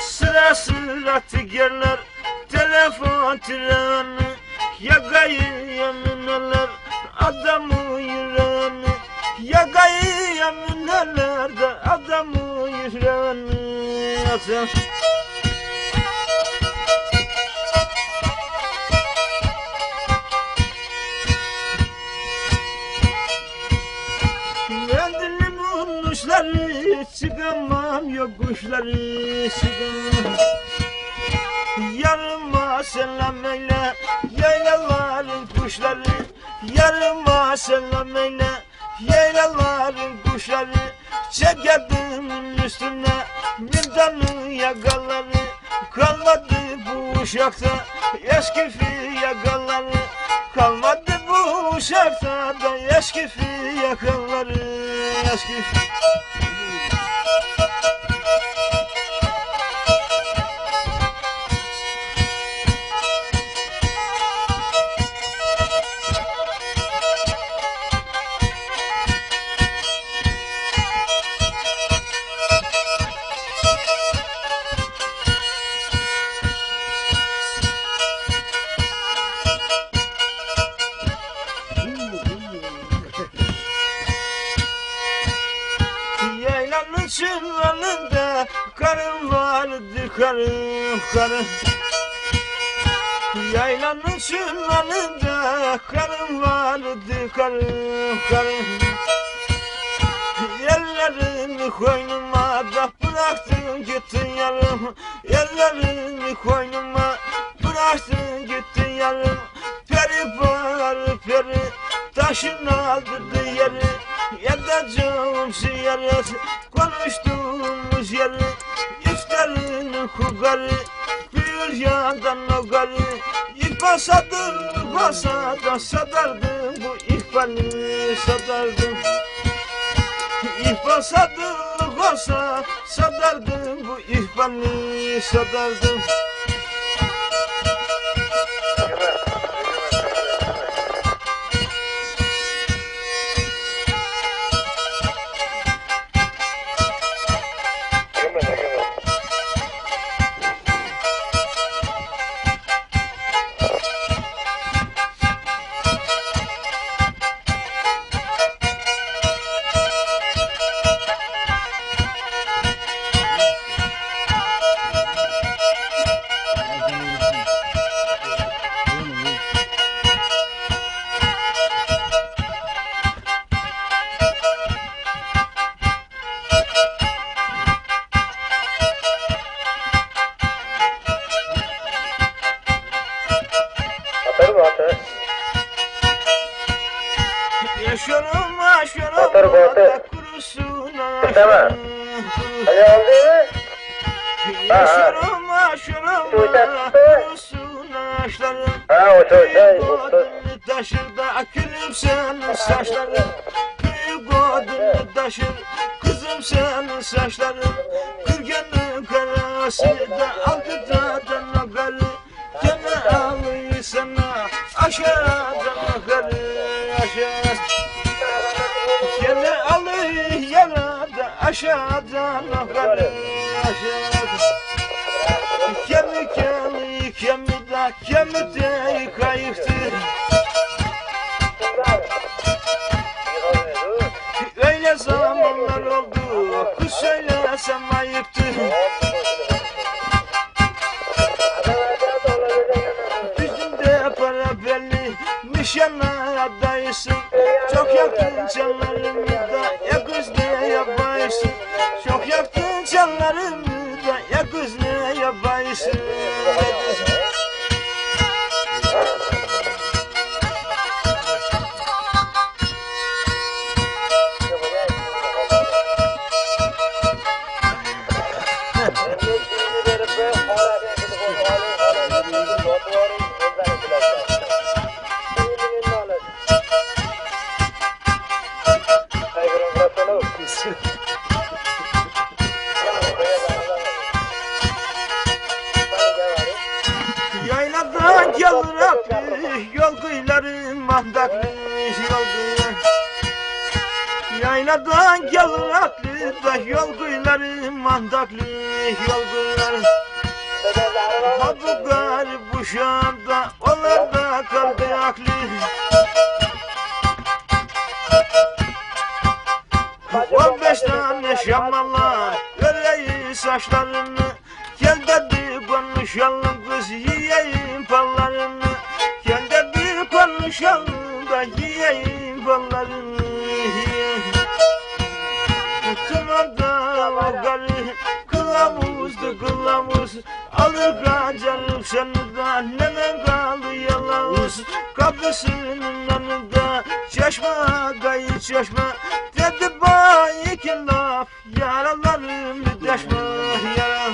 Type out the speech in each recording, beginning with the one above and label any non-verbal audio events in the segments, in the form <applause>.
Sıra sıra tigerler telefon treni Yakayı yeminler adamı yüreğini Yakayı yeminler de adamı yüreğini. Yazın bulmuşları çıkamam yokuşları çıkamam Yarıma selam eyle yaylaların kuşları. Yarıma selam eyle yaylaların kuşları. Çekebimin üstüne mindanı yakaları. Kalmadı bu uşakta eski yakaları. Kalmadı bu uşakta da eski yakaları Eski Yaylanın çırmanında karım vardı karım karım Yaylanın çırmanında karım vardı karım karım Ellerini koynuma da bıraktın gittin yarım. Ellerini koynuma bıraktın gittin yarım. Peri bağır peri taşın aldırdı yeri Yedeceğim ziyaret konuştuğumuz yeri İftarın kugarı bir yandan o garı İhbar sadır basada sadardım bu ihbarı sadardım. İhbar sadırlık olsa sadardım bu ihbarı sadardım kurusun Tamam. Ali aldı Şuradan da tuttu. Ha o şey. Odunu taşır da akülüm senin saçların Büyük odunu taşır kızım senin saçların Kırganın karası da aldı dadan o karı Gene alıyı sana aşağıdan o karı aşağı aşağıdan o karı aşağı Kemi kemi kemi da kemi zamanlar oldu Kız söylesem ayıptı adaysın Çok yakın canlarımı da Ya kız ne yapaysın? Çok yakın canlarımı da Ya kız ne yapaysın Aklı da Yol kıyıları mandaklı Yol kıyıları Ama bu garip uşağında onlar da kaldı aklı. On beş tane şamanlar Öreyi saçlarını Gel dedi konuşalım kız Yiyeyim pallarını Gel dedi konuşalım da Yiyeyim pallarını Garı Kılavuzdu kılavuz Alır kaçarım seni de Nenen kaldı yalavuz Kapısının önünde Çeşme dayı çeşme. Dedi bay iki laf Yaralarım deşme. Yaram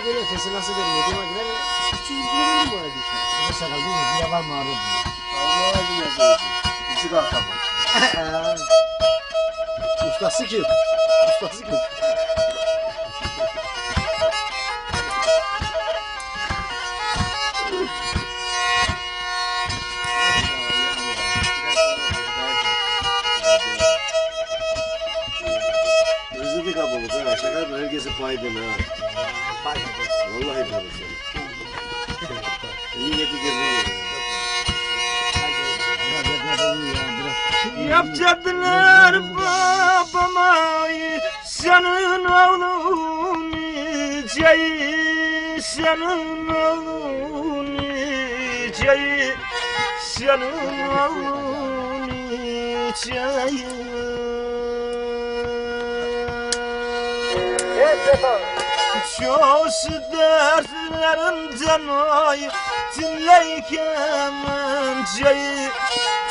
Nasıl veriyor? Medium'a girer mi? Küçük girebilir mi bu arada? Bu sakal? Bir yalan mı ağrı diyor. Allah'ım ya. Küçük arkadaş. Ustası kim? Ustası kim? Özledik ablamız ha. Şaka mı? Herkese faydalı ha. Vallahi faydalı. İyi yedik yedik. Yapacadılar babama Senin oğlun Ceyi Senin oğlun Ceyi Senin oğlun Ceyi Çoğusu dertlerinden ay Dinleyken ceyi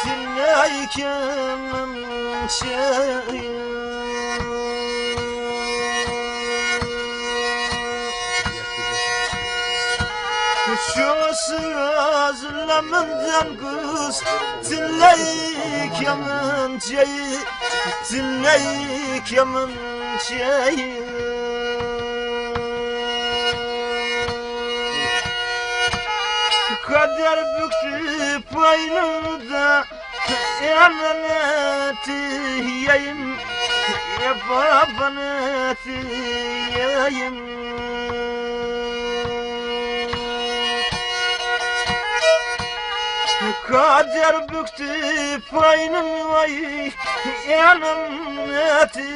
Dinleyken ceyi Çoğusu özleminden kız Dinleyken ceyi Dinleyken ceyi büktü payını Emaneti yayım Yapabaneti yayım Kader büktü payını vay Emaneti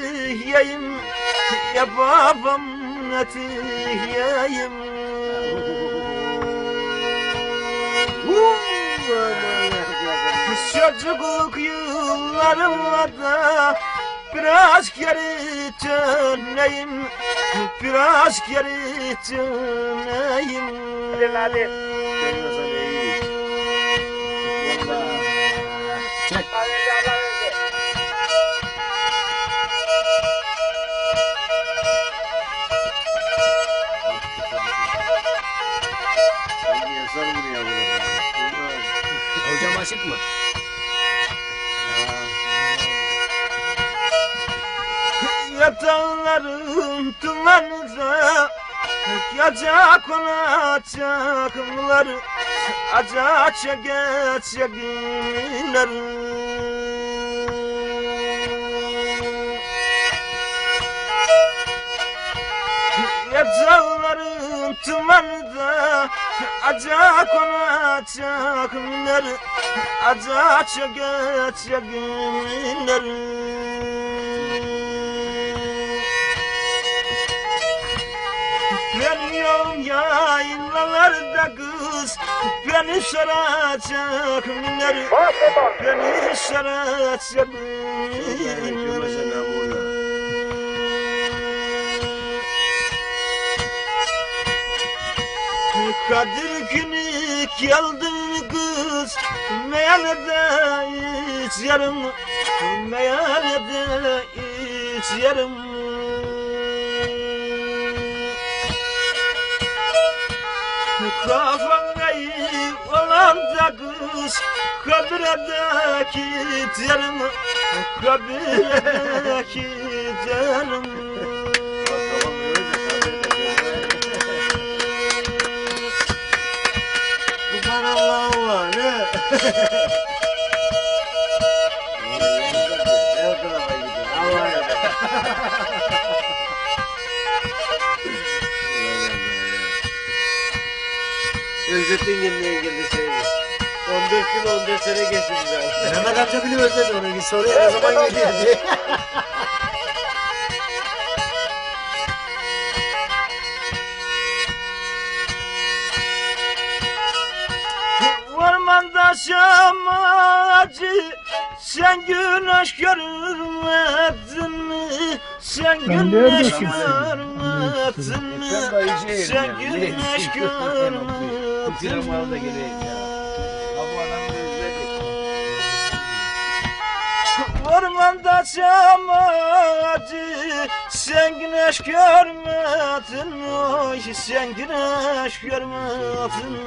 yayım Yapabam yayım Çocukluk yıllarımda Biraz geri döneyim Biraz geri döneyim Hadi. Çek. Yasar bunu ya bunu. Hocam aşık mı? Yatağların dumanında Gece konacaklar Acı çekecekler Yatağların dumanında Acı konacaklar Acı çekecekler Geliyorum yaylalarda kız Beni saracak minler. Beni saracak bunu. Kadir günü geldi kız Meyhanede hiç yarım Meyhanede hiç yarım Kafam iyi olan da kız Kabiredeki derim Kabiredeki derim Allah'ım var ne? <laughs> Her tarafa Özlettin gelmeye geldi seni. 14 gün 14 sene geçti bize. Mehmet amca bile özledi onu. Bir soruyor ne zaman geliyor diye. <laughs> Ormanda şamacı Sen güneş görmedin mi? Sen güneş görmedin mi? Sen güneş görmedin mi? Ormanda çamacı Sen güneş görmedin mi? Sen güneş görmedin?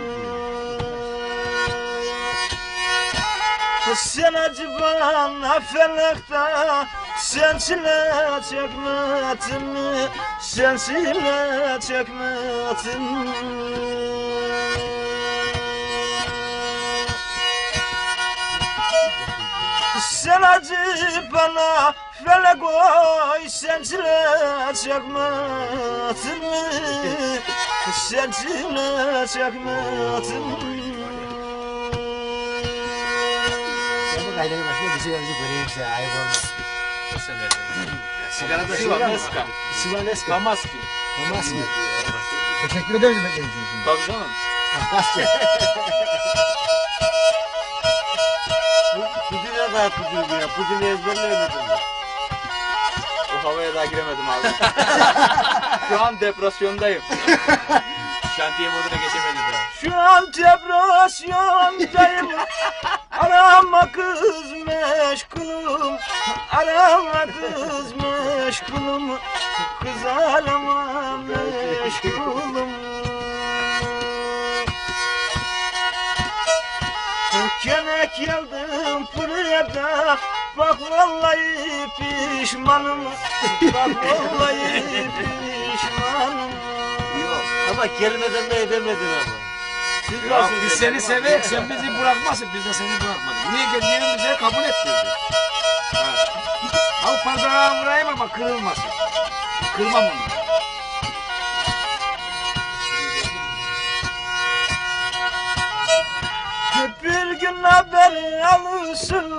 Sen acı bana felekte Sen çile çekmedin mi? Sen çile çekmedin mi? Sen acı bana felek oy Sen çile çekmedin mi? Sen çile çekmedin mi? Bu kaydanın başına bir şey verecek vereyim size. Ayıp olmaz. Sigara da Sivaneska. Sivaneska. Damaski. Olmaz mı? Teşekkür ederim demek için. Tabii canım. Kasya. Daha pudine ya. Pudine ezberleyemedin mi? O havaya daha giremedim abi. <laughs> Şu an depresyondayım. Şantiye moduna geçemedim daha. Şu an depresyondayım Arama kız meşgulum Arama kız meşgulum Kız arama meşgulum Kenek geldim buraya da Bak vallahi pişmanım Bak vallahi pişmanım Yok. Ama kelimeden de edemedin ama. Siz Ya nasıl biz seni sevek, sen bizi bırakmazsın, biz de seni bırakmadık. Niye geldiğini bize kabul ettirdin. Ha. Al pardağı vurayım ama kırılmasın. Kırmam onu. Haber alırsın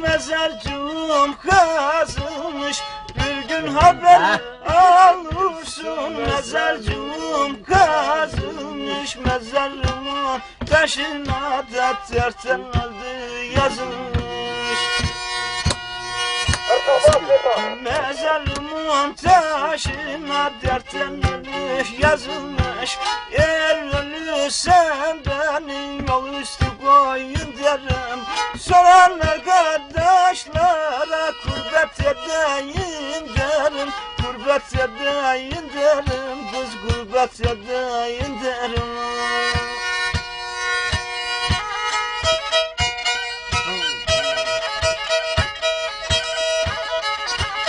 mezarcığım kazılmış Bir gün haber alırsın mezarcığım kazılmış Mezarımın taşına da terten yazılmış. Mezarımın taşına dertlenmiş yazılmış. Eğer ölürsen beni yol üstü koyun derim Sorarlar kardeşlere Kurbet edeyim derim Kurbet edeyim derim Kız kurbet edeyim derim.